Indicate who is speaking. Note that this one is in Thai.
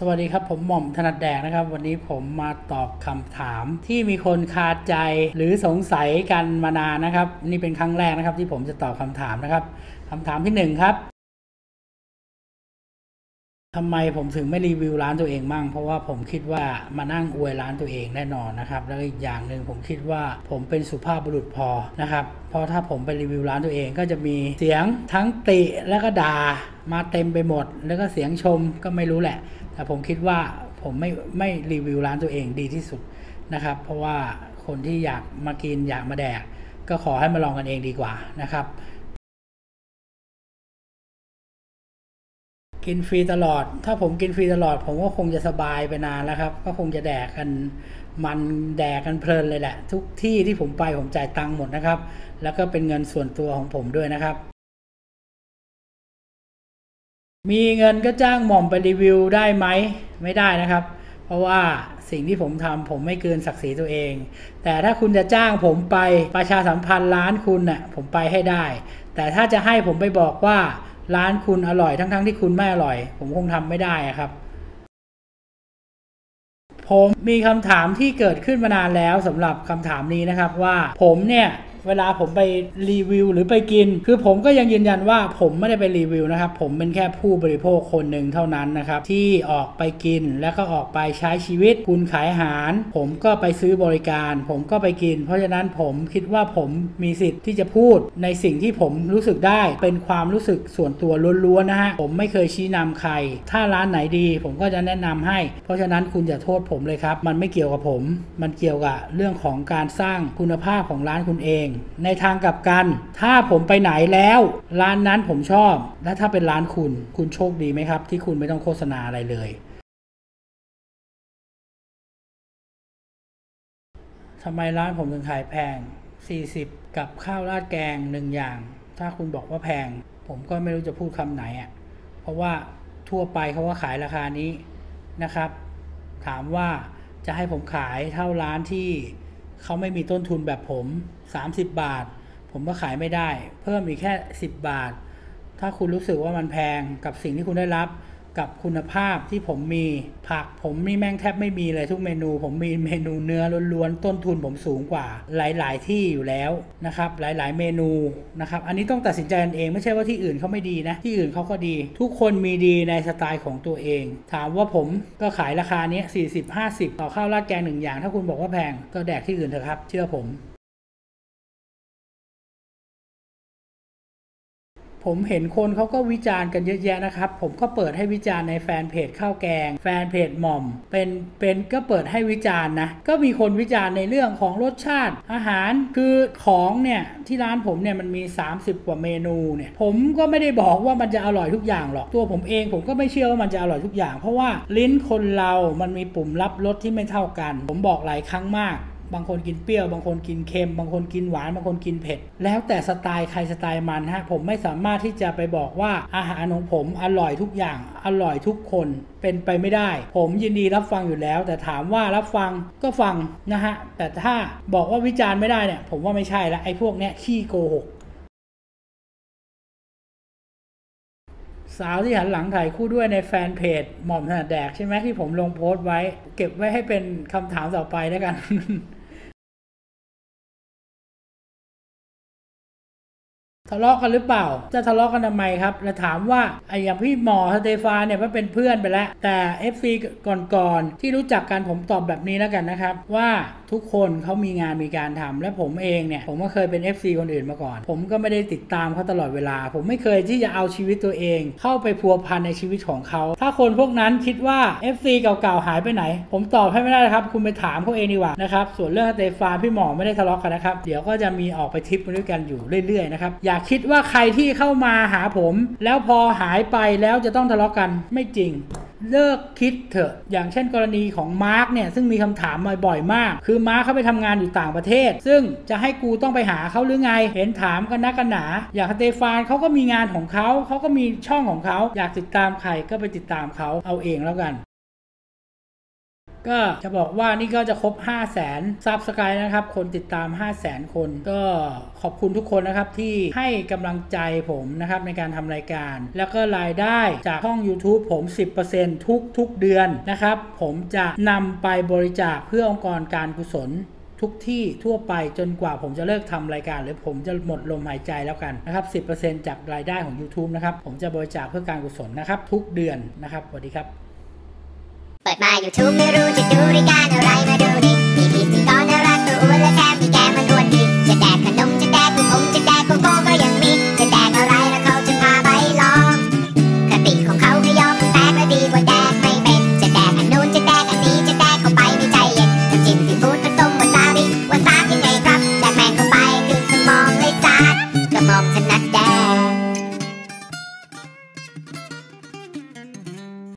Speaker 1: สวัสดีครับ ผมหม่อมถนัดแดกนะครับ วันนี้ผมมาตอบคำถาม ที่มีคนคาใจหรือสงสัยกันมานานนะครับ นี่เป็นครั้งแรกนะครับ ที่ผมจะตอบคำถามนะครับคำถามที่หนึ่งครับ ทำไมผมถึงไม่รีวิวร้านตัวเองมั่งเพราะว่าผมคิดว่ามานั่งอวยร้านตัวเองแน่นอนนะครับ แล้วอีกอย่างหนึ่งผมคิดว่าผมเป็นสุภาพบุรุษพอนะครับเพราะถ้าผมไปรีวิวร้านตัวเองก็จะมีเสียงทั้งติและก็ด่ามาเต็มไปหมด แล้วก็เสียงชมก็ไม่รู้แหละ แต่ผมคิดว่าผมไม่ไม่รีวิวร้านตัวเองดีที่สุดนะครับ เพราะว่าคนที่อยากมากินอยากมาแดกก็ขอให้มาลองกันเองดีกว่านะครับ กินฟรีตลอด ถ้าผมกินฟรีตลอด ผมก็คงจะสบายไปนานแล้วครับ ก็คงจะแดกกันมันแดกกันเพลินเลยแหละ ทุกที่ที่ผมไปผมจ่ายตังค์หมดนะครับ แล้วก็เป็นเงินส่วนตัวของผมด้วยนะครับ มีเงินก็จ้างหม่อมไปรีวิวได้ไหมไม่ได้นะครับ เพราะว่าสิ่งที่ผมทำผมไม่เกินศักดิ์ศรีตัวเอง แต่ถ้าคุณจะจ้างผมไปประชาสัมพันธ์ร้านคุณน่ะผมไปให้ได้ แต่ถ้าจะให้ผมไปบอกว่า ร้านคุณอร่อยทั้งๆทที่คุณไม่อร่อย ผมคงทำไม่ได้ครับ ผมมีคำถามที่เกิดขึ้นมานานแล้วสำหรับคำถามนี้นะครับว่า ผมเนี่ย เวลาผมไปรีวิวหรือไปกิน คือผมก็ยังยืนยันว่าผมไม่ได้ไปรีวิวนะครับ ผมเป็นแค่ผู้บริโภคคนหนึ่งเท่านั้นนะครับ ที่ออกไปกินแล้วก็ออกไปใช้ชีวิต คุณขายอาหาร ผมก็ไปซื้อบริการ ผมก็ไปกิน เพราะฉะนั้นผมคิดว่าผมมีสิทธิ์ที่จะพูดในสิ่งที่ผมรู้สึกได้ เป็นความรู้สึกส่วนตัวล้วนๆนะฮะผมไม่เคยชี้นำใคร ถ้าร้านไหนดีผมก็จะแนะนำให้ เพราะฉะนั้นคุณอย่าโทษผมเลยครับ มันไม่เกี่ยวกับผม มันเกี่ยวกับเรื่องของการสร้างคุณภาพของร้านคุณเองในทางกลับกัน ถ้าผมไปไหนแล้ว ร้านนั้นผมชอบ และถ้าเป็นร้านคุณ คุณโชคดีไหมครับ ที่คุณไม่ต้องโฆษณาอะไรเลยทำไมร้านผมถึงขายแพง 40 กับข้าวราดแกงหนึ่งอย่าง ถ้าคุณบอกว่าแพง ผมก็ไม่รู้จะพูดคำไหนอะ่ะ เพราะว่าทั่วไปเขาว่าขายราคานี้นะครับ ถามว่าจะให้ผมขายเท่าร้านที่ เขาไม่มีต้นทุนแบบผม 30 บาท ผมก็ขายไม่ได้ เพิ่มอีกแค่ 10 บาท ถ้าคุณรู้สึกว่ามันแพงกับสิ่งที่คุณได้รับ กับคุณภาพที่ผมมี ผักผมนี่แม่งแทบไม่มีเลยทุกเมนู ผมมีเมนูเนื้อล้วนๆต้นทุนผมสูงกว่า หลาย ๆ ที่อยู่แล้วนะครับ หลาย ๆ เมนูนะครับ อันนี้ต้องตัดสินใจกันเองไม่ใช่ว่าที่อื่นเขาไม่ดีนะ ที่อื่นเขาก็ดี ทุกคนมีดีในสไตล์ของตัวเอง ถามว่าผมก็ขายราคานี้40-50 ต่อข้าวราดแกงหนึ่งอย่าง ถ้าคุณบอกว่าแพงก็แดกที่อื่นเถอะครับ เชื่อผม ผมเห็นคนเขาก็วิจารณ์กันเยอะแยะนะครับ ผมก็เปิดให้วิจารณ์ในแฟนเพจข้าวแกง แฟนเพจหม่อม เป็นเป็นก็เปิดให้วิจารณ์นะก็มีคนวิจารณ์ในเรื่องของรสชาติ อาหารคือของเนี่ยที่ร้านผมเนี่ยมันมี 30 กว่าเมนูเนี่ยผมก็ไม่ได้บอกว่ามันจะอร่อยทุกอย่างหรอกตัวผมเองผมก็ไม่เชื่อว่ามันจะอร่อยทุกอย่าง เพราะว่าลิ้นคนเรามันมีปุ่มรับรสที่ไม่เท่ากัน ผมบอกหลายครั้งมาก บางคนกินเปรี้ยว บางคนกินเค็ม บางคนกินหวาน บางคนกินเผ็ด แล้วแต่สไตล์ใครสไตล์มันฮะ ผมไม่สามารถที่จะไปบอกว่าอาหารของผมอร่อยทุกอย่าง อร่อยทุกคนเป็นไปไม่ได้ ผมยินดีรับฟังอยู่แล้ว แต่ถามว่ารับฟังก็ฟังนะฮะ แต่ถ้าบอกว่าวิจารณ์ไม่ได้เนี่ย ผมว่าไม่ใช่ละไอ้พวกเนี้ยขี้โกหกสาวที่หันหลังถ่ายคู่ด้วยในแฟนเพจหม่อมถนัดแดกใช่ไหมที่ผมลงโพสต์ไว้ เก็บไว้ให้เป็นคำถามต่อไปแล้วกัน ทะเลาะกันหรือเปล่า จะทะเลาะกันทำไมครับ แล้วถามว่าไอ้อย่างพี่หมอสเตฟานเนี่ยมันเป็นเพื่อนไปแล้ว แต่ FC ก่อนๆที่รู้จักกันผมตอบแบบนี้แล้วกันนะครับว่าทุกคนเขามีงานมีการทำและผมเองเนี่ย ผมก็เคยเป็น FC คนอื่นมาก่อน ผมก็ไม่ได้ติดตามเขาตลอดเวลา ผมไม่เคยที่จะเอาชีวิตตัวเอง เข้าไปพัวพันในชีวิตของเขา ถ้าคนพวกนั้นคิดว่า FC เก่าๆหายไปไหน ผมตอบให้ไม่ได้ครับ คุณไปถามเขาเองดีกว่านะครับ ส่วนเรื่องสเตฟานพี่หมอไม่ได้ทะเลาะกันนะครับ เดี๋ยวก็จะมีออกไปทริปด้วยกันอยู่เรื่อยๆนะครับ อย่าคิดว่าใครที่เข้ามาหาผม แล้วพอหายไปแล้วจะต้องทะเลาะกันไม่จริง เลิกคิดเถอะ อย่างเช่นกรณีของมาร์กเนี่ยซึ่งมีคำถามมาบ่อยมาก คือมาร์กเขาไปทำงานอยู่ต่างประเทศ ซึ่งจะให้กูต้องไปหาเขาหรือไง เห็นถามกันนักกันหนา อย่างสเตฟานเขาก็มีงานของเขาเขาก็มีช่องของเขาอยากติดตามใครก็ไปติดตามเขาเอาเองแล้วกัน ก็จะบอกว่านี่ก็จะครบ 5 0 0แสนซับสไครต์นะครับ คนติดตาม 5 0 0แสนคน ก็ขอบคุณทุกคนนะครับที่ให้กำลังใจผมนะครับในการทำรายการ แล้วก็รายได้จากช่อง YouTube ผม 10%ทุกทุกเดือนนะครับ ผมจะนำไปบริจาคเพื่อองค์กรการกุศลทุกที่ทั่วไปจนกว่าผมจะเลิกทำรายการ หรือผมจะหมดลมหายใจแล้วกันนะครับ 10%จากรายได้ของ YouTube นะครับ ผมจะบริจาคเพื่อการกุศลนะครับ ทุกเดือนนะครับสวัสดีครับ
Speaker 2: เปิดมา YouTube ไม่รู้จะดูรายการอะไรมาดู